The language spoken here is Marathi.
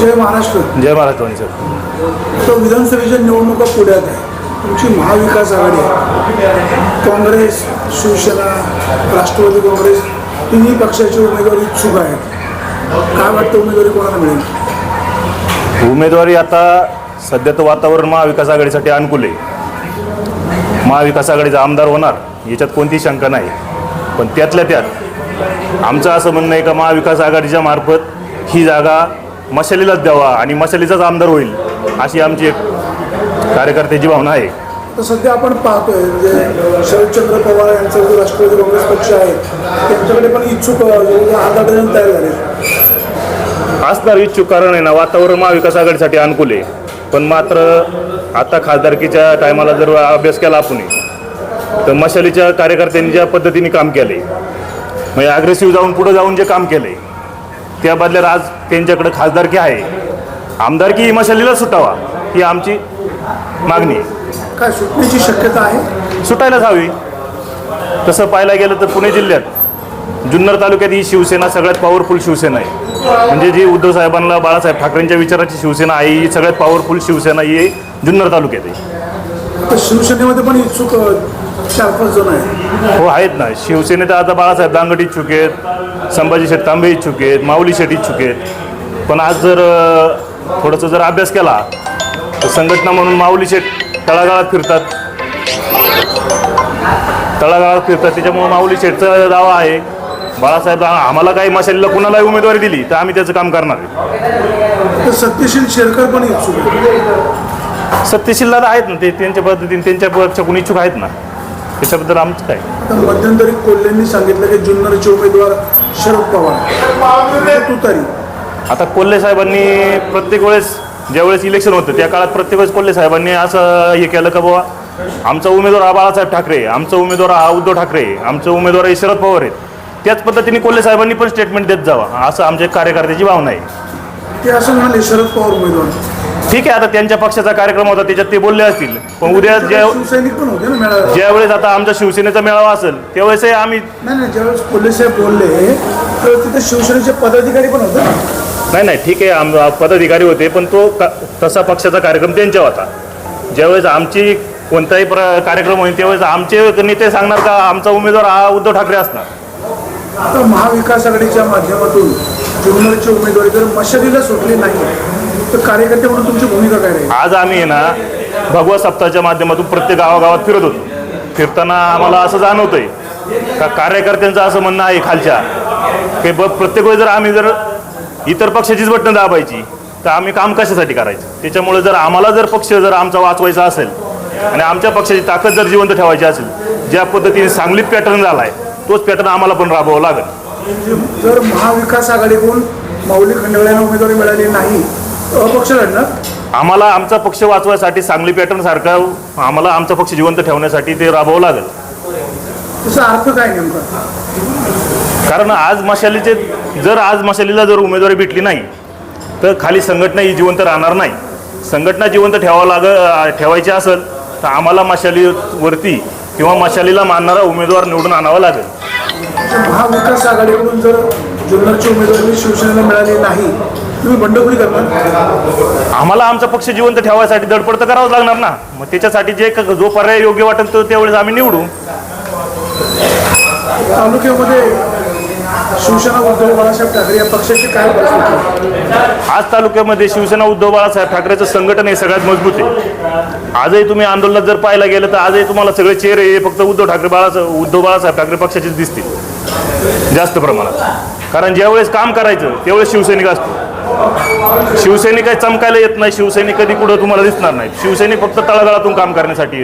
जय महाराष्ट्र. जय महाराष्ट्र सर. तो विधानसभेच्या निवडणुका पुढ्यात आहे. तुमची महाविकास आघाडी काँग्रेस शिवसेना राष्ट्रवादी काँग्रेस तिन्ही पक्षाचे उमेदवार इच्छुक आहेत. काय वाटतं उमेदवारी कोणाला मिळेल? उमेदवारी आता सध्याचं वातावरण महाविकास आघाडीसाठी अनुकूल आहे. महाविकास आघाडीचा आमदार होणार याच्यात कोणतीही शंका नाही. पण त्यातल्या त्यात आमचं असं म्हणणं आहे का महाविकास आघाडीच्या मार्फत ही जागा मशालीलाच द्यावा आणि मशालीचाच आमदार होईल अशी आमची एक कार्यकर्त्याची भावना आहे. तर सध्या आपण पाहतोय म्हणजे शरदचंद्र पवार यांचा जो राष्ट्रवादी काँग्रेस पक्ष आहे त्यांच्याकडे पण इच्छुक अर्धा डझन तयार झाले असणार इच्छुक कारण आहे ना वातावरण महाविकास आघाडीसाठी अनुकूल आहे. पण मात्र आता खासदारकीच्या टायमाला जर अभ्यास केला आपण तर मशालीच्या कार्यकर्त्यांनी ज्या पद्धतीने काम केले म्हणजे अग्रेसिव्ह जाऊन पुढे जाऊन जे काम केले त्या बदल्यात आज त्यांच्याकडे खासदारकी आहे. आमदारकी ही मशालीला सुटावा ही आमची मागणी आहे. काय सुटण्याची शक्यता आहे? सुटायलाच हवी. तसं पाहायला गेलं तर पुणे जिल्ह्यात जुन्नर तालुक्यात ही शिवसेना सगळ्यात पॉवरफुल शिवसेना आहे. म्हणजे जी उद्धव साहेबांना बाळासाहेब ठाकरेंच्या विचाराची शिवसेना आहे ही सगळ्यात पॉवरफुल शिवसेना ही जुन्नर तालुक्यात आहे. तर शिवसेनेमध्ये पण इच्छुक चार पाच जण आहेत हो आहेत ना. शिवसेनेत आता बाळासाहेब दांगट इच्छुक आहेत संभाजी शेठ तांबे इच्छुक आहेत माऊली शेठ इच्छुक आहेत. पण आज जर अ, थोडंसं जर अभ्यास केला तर संघटना म्हणून माऊली शेठ तळागाळात फिरतात. तळागाळात फिरतात. त्याच्यामुळे माऊली शेठचा दावा आहे बाळासाहेब आम्हाला काही मशालीला कुणालाही उमेदवारी दिली तर आम्ही त्याचं काम करणार आहे. तर सत्यशील शेरकर पण इच्छुक आहेत. सत्यशीलला आहेत ना ते त्यांच्या पद्धतीने त्यांच्या पक्षाकडून इच्छुक आहेत ना. त्याच्याबद्दल आमचं काय? तर मध्यंतरी कोल्हेंनी सांगितलं की जुन्नरचे उमेदवार शरद पवार. तू तरी. आता कोल्हे साहेबांनी प्रत्येक वेळेस ज्यावेळेस इलेक्शन होतं त्या काळात प्रत्येक वेळेस कोल्हे साहेबांनी असं हे केलं का बाबा आमचा उमेदवार हा बाळासाहेब ठाकरे आमचा उमेदवार हा उद्धव ठाकरे आमचा उमेदवार हे शरद पवार आहेत. त्याच पद्धतीने कोल्हे साहेबांनी पण स्टेटमेंट देत जावा. असं आमच्या कार्यकर्त्याची भावना आहे. ते असं म्हणाले शरद पवार उमेदवार. ठीक आहे आता त्यांच्या पक्षाचा कार्यक्रम होता त्याच्यात ते बोलले असतील. पण उद्या ज्या शिवसैनिक पण होते ना मेळाव्यात ज्यावेळेस आता आमचा शिवसेनेचा मेळावा असेल त्यावेळेसही आम्ही नाही नाही ज्यावेळेस कोल्हे साहेब बोलले तर तिथे शिवसेनेचे पदाधिकारी पण होते ना? नाही नाही ठीक आहे आम पदाधिकारी होते पण तो का तसा पक्षाचा कार्यक्रम त्यांच्या होता. ज्यावेळेस आमची कोणताही प्र कार्यक्रम होईल त्यावेळेस आमचे नेते सांगणार का आमचा उमेदवार हा उद्धव ठाकरे असणार? आता महाविकास आघाडीच्या माध्यमातून जुन्नरची उमेदवारी जर मशालीला सुटली नाही. तर कार्यकर्ते म्हणून तुमची भूमिका काय राहील? आज आम्ही आहे ना भगवत सप्ताहाच्या माध्यमातून प्रत्येक गावागावात फिरत होतो. फिरताना आम्हाला असं जाणवतंय का कार्यकर्त्यांचं असं म्हणणं आहे खालच्या की ब प्रत्येक वेळी जर आम्ही जर इतर पक्षाचीच बटणं दाबायची तर आम्ही काम कशासाठी करायचं? त्याच्यामुळे जर आम्हाला जर पक्ष जर आमचा वाचवायचा असेल आणि आमच्या पक्षाची ताकद जर जिवंत ठेवायची असेल ज्या पद्धतीने सांगलीत पॅटर्न झाला आहे तोच पॅटर्न आम्हाला पण राबवावा लागेल. जर महाविकास आघाडीकडून माऊली खंडेगळ्यांना उमेदवारी मिळाली नाही अपक्ष लढणार? आम्हाला आमचा पक्ष वाचवायसाठी सांगली पॅटर्न सारखा आम्हाला आमचा पक्ष जिवंत ठेवण्यासाठी ते राबवावं लागेल. त्याचा अर्थ काय नेमका? कारण आज मशालीचे जर आज मशालीला जर उमेदवारी भेटली नाही तर खाली संघटना ही जिवंत राहणार नाही. संघटना जिवंत ठेवावं लाग ठेवायची असेल तर आम्हाला मशालीवरती किंवा मशालीला मानणारा उमेदवार निवडून आणावा लागेल. महाविकास आघाडीकडून जर जुन्नरची उमेदवारी शिवसेनेला मिळाली नाही तुम्ही बंडखोरी करणार? आम्हाला आमचा पक्ष जिवंत ठेवायसाठी धडपड तर करावंच लागणार ना. मग त्याच्यासाठी जे जो पर्याय योग्य वाटेल तो त्यावेळेस आम्ही निवडू. तालुक्यामध्ये शिवसेना उद्धव बाळासाहेब ठाकरे या पक्षाची काय? आज तालुक्यामध्ये शिवसेना उद्धव बाळासाहेब ठाकरेचं संघटन हे सगळ्यात मजबूत आहे. आजही तुम्ही आंदोलनात जर पाहायला गेलं तर आजही तुम्हाला सगळे चेहरे हे फक्त उद्धव ठाकरे बाळासाहेब उद्धव बाळासाहेब ठाकरे पक्षाचेच दिसतील. जास्त प्रमाणात. कारण ज्यावेळेस काम करायचं त्यावेळेस शिवसैनिक असतो. शिवसैनिक काही चमकायला येत नाही. शिवसैनिक कधी कुठं तुम्हाला दिसणार नाही शिवसैनिक फक्त तळागाळातून काम करण्यासाठी